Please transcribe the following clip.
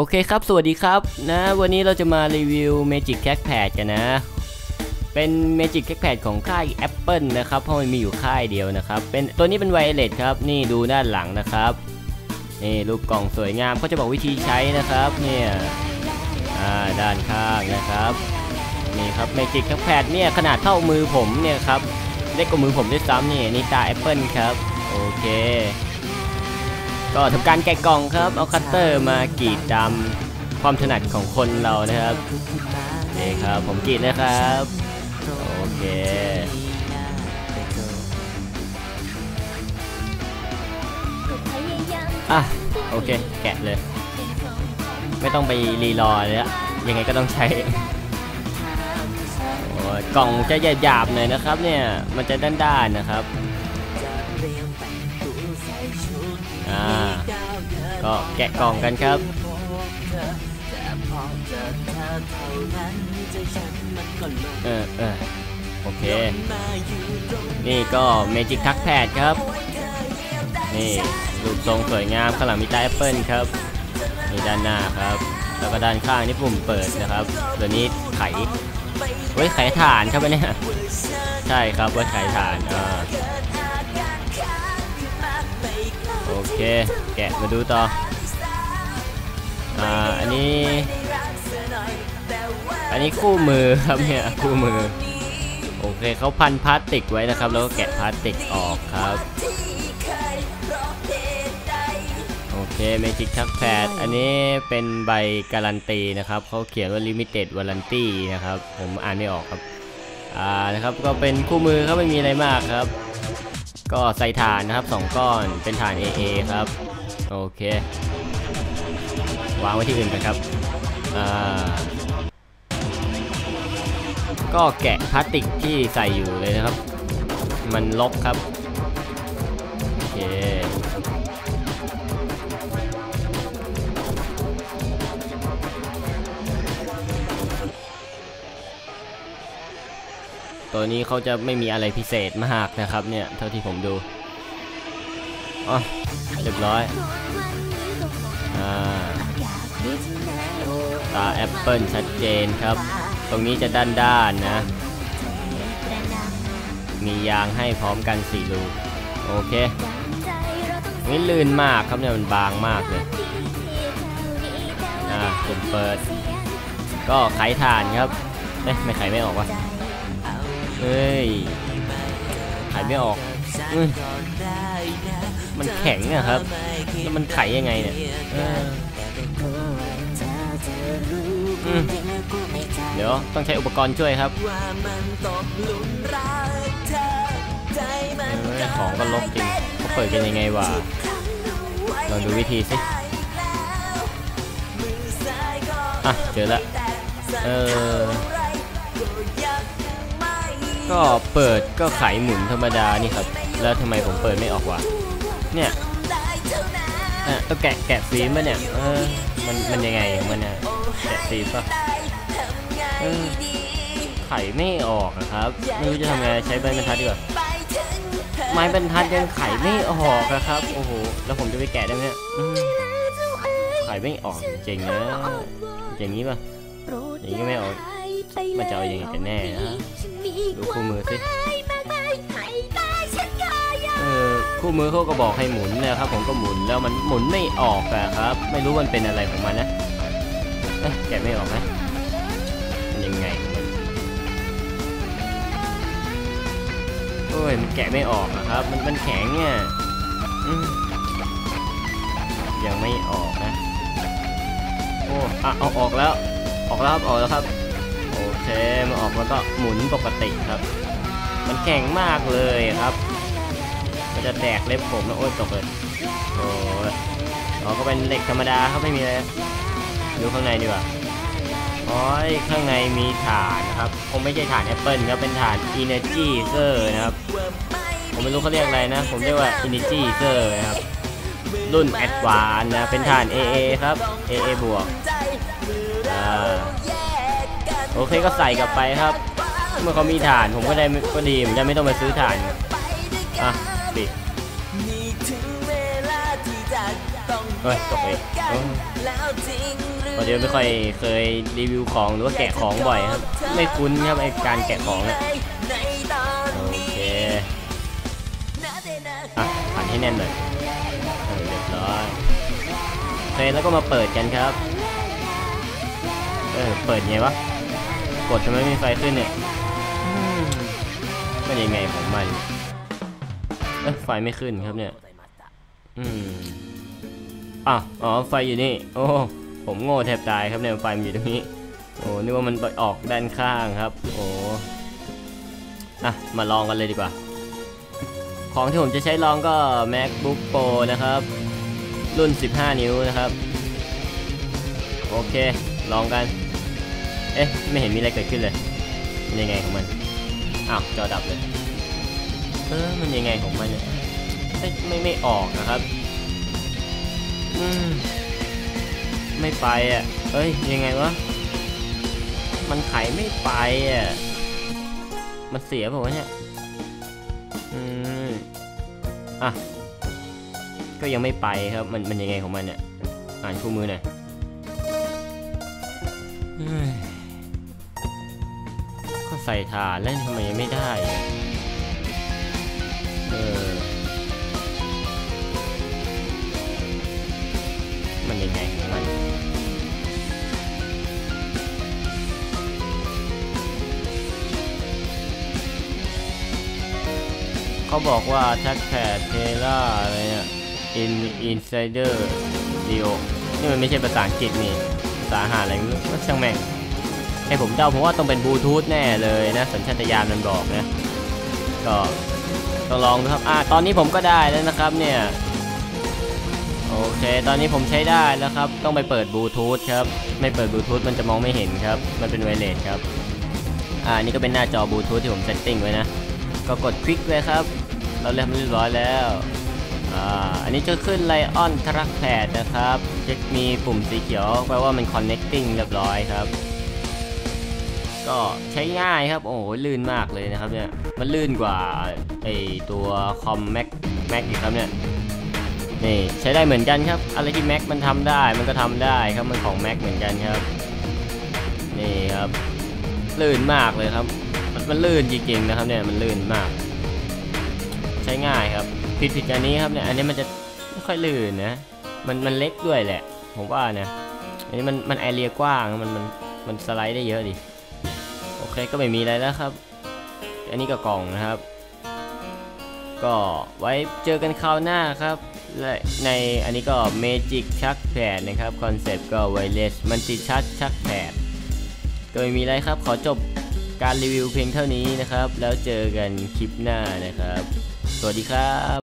โอเคครับ สวัสดีครับนะ วันนี้เราจะมารีวิว Magic c a c Pad กันนะ เป็น Magic c a c Pad ของค่าย Apple นะครับ เพราะมันมีอยู่ค่ายเดียวนะครับ เป็นตัวนี้เป็นไวเลสครับ นี่ดูด้านหลังนะครับ นี่รูปกล่องสวยงามเขาจะบอกวิธีใช้นะครับ เนี่ย อ่า ด้านข้างนะครับ นี่ครับ Magic c a c Pad เนี่ยขนาดเท่ามือผมเนี่ยครับ เล็กกว่ามือผมด้วยซ้ำนี่นี่ตา Apple ครับ โอเค ก็ทำการแกะกล่องครับ เอาคัตเตอร์มากรีดตามความถนัดของคนเรานะครับนี่ครับผมกรีดนะครับโอเคอะโอเค แกะเลย ไม่ต้องไปรีรอเลยอะยังไงก็ต้องใช้โอ้ยกล่องจะหยาบๆหน่อยนะครับเนี่ยมันจะด้านๆนะครับอ่า ก็แกะกล่องกันครับเออเออโอเค นี่ก็เมจิกทักแพดครับ นี่รูปทรงสวยงามข้างหลังมีตาแอปเปิลครับนี่ด้านหน้าครับ แล้วก็ด้านข้างนี่ปุ่มเปิดนะครับตัวนี้ไขไว้ไขฐานครับเนี่ยใช่ครับไว้ไขฐานอ่า โอเค แกะมาดูต่อ อ่า อันนี้ อันนี้คู่มือครับเนี่ย คู่มือ โอเคเขาพันพลาสติกไว้นะครับ แล้วก็แกะพลาสติกออกครับ โอเคเมจิกทักแพด อันนี้เป็นใบการันตีนะครับ เขาเขียนว่า Limited Warranty นะครับ ผมอ่านไม่ออกครับ อ่า นะครับ ก็เป็นคู่มือครับไม่มีอะไรมากครับ ก็ใส่ฐานนะครับ 2 ก้อนเป็นฐาน AA ครับ โอเค วางไว้ที่อื่นกันครับ ก็แกะพลาสติกที่ใส่อยู่เลยนะครับ มันลบครับ ตัวนี้เขาจะไม่มีอะไรพิเศษมากนะครับเนี่ยเท่าที่ผมดูอ๋อเรียบร้อยอ่าตาแอปเปิลชัดเจนครับ ตรงนี้จะด้านด้านๆนะ มียางให้พร้อมกันสี่ลูกโอเคนี่ลื่นมากครับเนี่ยมันบางมากเลยอ่าผมเปิด ก็ไขฐานครับเอ๊ะไม่ไขไม่ออกวะ เฮ้ยไขไม่ออกอมันแข็งอะครับ แล้วมันไขยังไงเนี่ยเดี๋ยวต้องใช้อุปกรณ์ช่วยครับออของก็ลบจริงเขาเปิดกันยังไงวะลองดูวิธีสิอะเจอละเออ ก็เปิดก็ไขหมุนธรรมดานี่ครับ แล้วทำไมผมเปิดไม่ออกวะ เนี่ยอะต้องแกะแกะฟิล์มป่ะเนี่ย เออ มันมันยังไงของมันเนี่ยแกะฟิล์มป่ะเออไขไม่ออกอะครับ ไม่รู้จะทำไงใช้ไม้บรรทัดดีกว่า ไม้บรรทัดยังไขไม่ออกอะครับ โอ้โห แล้วผมจะไปแกะได้ไหมเนี่ยอืมไขไม่ออกจริงนะ อย่างนี้ป่ะอย่างนี้ก็ไม่ออกมันจะเอายังไงกันแน่นะ คู่มือสิเออคู่มือเขาก็บอกให้หมุนนะครับ ผมก็หมุนแล้วมันหมุนไม่ออกอะครับ ไม่รู้มันเป็นอะไรของมันนะเอ๊ะแกะไม่ออกนะมันยังไงของมันโอ้ยมันแกะไม่ออกอะครับ มันมันแข็งอะอืมยังไม่ออกนะโอ้อะเอาออกแล้ว ออกแล้วครับออกแล้วครับ โอเคมันออกแล้วก็หมุนปกติครับ มันแข็งมากเลยครับ มันจะแตกเล็บผมแล้วโอ้ยตกเลยโอ้ยอ๋อก็เป็นเหล็กธรรมดาครับไม่มีอะไรดูข้างในดีกว่าอ๋อข้างในมีฐานนะครับคงไม่ใช่ฐานแอปเปิลครับเป็นฐาน Energy z e r นะครับ ผมไม่รู้เขาเรียกอะไรนะ ผมเรียกว่า Energy z e r นะครับ รุ่น Advance นะ เป็นฐาน AA ครับ AA บวกอ่า โอเคก็ใส่กลับไปครับ เมื่อเขามีฐานผมก็ได้ก็ดีผมจะไม่ต้องไปซื้อฐานอะปิดเฮ้ยตกเองเออพอเดี๋ยวไม่ค่อยเคยรีวิวของหรือว่าแกะของบ่อยครับ ไม่คุ้นครับไอการแกะของเนี่ยโอเคอะผันให้แน่นหน่อยเออเรียบร้อยโอเคแล้วก็มาเปิดกันครับ เออเปิดไงวะ กดทำไมไม่มีไฟขึ้นเนี่ยอืมมันยังไงของมันเอ้ยไฟไม่ขึ้นครับเนี่ย อืมอะอ๋อ ไฟอยู่นี่ โอ้ ผมโง่แทบตายครับเนี่ย ไฟมันอยู่ตรงนี้ โอ้ นึกว่ามันไปออกด้านข้างครับ โอ้อะ มาลองกันเลยดีกว่า ของที่ผมจะใช้ลองก็ MacBook Pro นะครับ รุ่น 15 นิ้วนะครับ โอเค ลองกัน เอ๊ะ ไม่เห็นมีอะไรเกิดขึ้นเลย มันยังไงของมัน อ้าว จอดับเลย เออ มันยังไงของมันเนี่ยไม่ไม่ไม่ออกนะครับอืมไม่ไปอะ เอ้ย ยังไงวะ มันไขไม่ไปอะ มันเสียเปล่าวะเนี่ย อืม อะ ก็ยังไม่ไปครับ มันมันยังไงของมันเนี่ย อ่านคู่มือหน่อย ส่ฐานแล้วทำไมยังไม่ได้ เออ มันยังไงของมันเขาบอกว่าทักแพดเทล่าอะไรเนี่ย in insider dio นี่มันไม่ใช่ภาษาอังกฤษนี่ภาษาหาอะไรไม่รู้ก็ช่างแม่ง ให้ผมเดาผมว่าต้องเป็นบลูทูธแน่เลยนะ สัญชาตญาณมันบอกนะ ก็ต้องลองดูครับ อ่า ตอนนี้ผมก็ได้แล้วนะครับเนี่ย โอเค ตอนนี้ผมใช้ได้แล้วครับ ต้องไปเปิดบลูทูธครับ ไม่เปิดบลูทูธมันจะมองไม่เห็นครับ มันเป็นไวเลสครับ อ่า นี่ก็เป็นหน้าจอบลูทูธที่ผมเซตติ้งไว้นะ ก็กดคลิกเลยครับ เราเรียบร้อยแล้ว อ่า อันนี้จะขึ้นไลออนทรัคแพดนะครับ จะมีปุ่มสีเขียวแปลว่ามัน connecting เรียบร้อยครับ ก็ใช้ง่ายครับ โอ้โหลื่นมากเลยนะครับเนี่ย มันลื่นกว่าไอตัวคอม Mac Mac อีกครับเนี่ย นี่ใช้ได้เหมือนกันครับ อะไรที่ Mac มันทำได้มันก็ทำได้ครับ มันของ Mac เหมือนกันครับ นี่ครับ ลื่นมากเลยครับมันมันลื่นจริงๆนะครับเนี่ย มันลื่นมาก ใช้ง่ายครับ ผิดผิดกันนี้ครับเนี่ย อันนี้มันจะไม่ค่อยลื่นนะ มันมันเล็กด้วยแหละ ผมว่านะ อันนี้มันมันแอเรียกว้าง มันมันมันสไลด์ได้เยอะดิ เคก็ไม่มีอะไรแล้วครับ อันนี้ก็กล่องนะครับ ก็ไว้เจอกันคราวหน้าครับ และในอันนี้ก็ Magic ชักแผดนะครับคอนเซปต์ก็ Wireless มันติชัดชักแผดก็ไม่มีอะไรครับ ขอจบการรีวิวเพียงเท่านี้นะครับ แล้วเจอกันคลิปหน้านะครับ สวัสดีครับ